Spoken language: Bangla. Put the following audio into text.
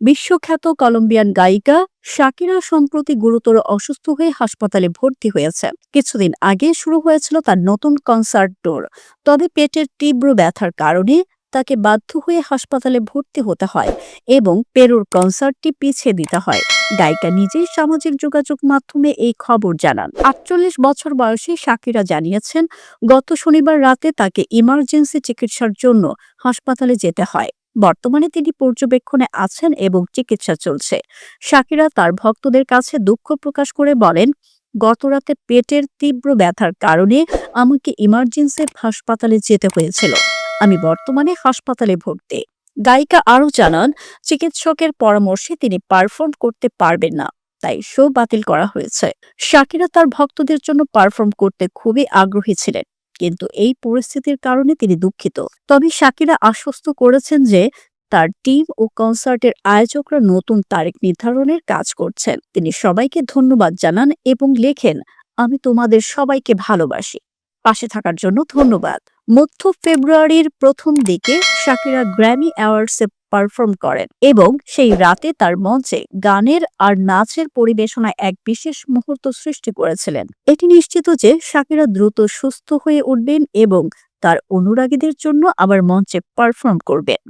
বিশ্বখ্যাত কলম্বিয়ান গায়িকা শাকিরা সম্প্রতি গুরুতর অসুস্থ হয়ে হাসপাতালে ভর্তি হয়েছে। কিছুদিন আগে শুরু হয়েছিল তার নতুন কনসার্ট ট্যুর। তবে পেটের তীব্র ব্যথার কারণে তাকে বাধ্য হয়ে হাসপাতালে ভর্তি হতে হয় এবং পেরুর কনসার্টটি পিছিয়ে দিতে হয়। গায়িকা নিজেই সামাজিক যোগাযোগ মাধ্যমে এই খবর জানান। আটচল্লিশ বছর বয়সী শাকিরা জানিয়েছেন, গত শনিবার রাতে তাকে ইমার্জেন্সি চিকিৎসার জন্য হাসপাতালে যেতে হয়। বর্তমানে তিনি পর্যবেক্ষণে আছেন এবং চিকিৎসা চলছে। শাকিরা তার ভক্তদের কাছে দুঃখ প্রকাশ করে বলেন গতরাতে পেটের তীব্র ব্যথার কারণে আমাকে ইমার্জেন্সি হাসপাতালে যেতে হয়েছিল। আমি বর্তমানে হাসপাতালে ভর্তি। গায়িকা আরও জানান, চিকিৎসকের পরামর্শে তিনি পারফর্ম করতে পারবেন না, তাই শো বাতিল করা হয়েছে। শাকিরা তার ভক্তদের জন্য পারফর্ম করতে খুবই আগ্রহী ছিলেন। কিন্তু এই পরিস্থিতির কারণে তিনি দুঃখিত। তবে শাকিরা আশ্বস্ত করেছেন যে, তার টিম ও কনসার্টের আয়োজকরা নতুন তারিখ নির্ধারণের কাজ করছেন। তিনি সবাইকে ধন্যবাদ জানান এবং লেখেন, আমি তোমাদের সবাইকে ভালোবাসি। পাশে থাকার জন্য ধন্যবাদ। মধ্য ফেব্রুয়ারির প্রথম দিকে শাকিরা গ্র্যামি অ্যাওয়ার্ডসে পারফর্ম করেন এবং সেই রাতে তার মঞ্চে গানের আর নাচের পরিবেশনায় এক বিশেষ মুহূর্ত সৃষ্টি করেছিলেন। এটি নিশ্চিত যে শাকিরা দ্রুত সুস্থ হয়ে উঠবেন এবং তার অনুরাগীদের জন্য আবার মঞ্চে পারফর্ম করবেন।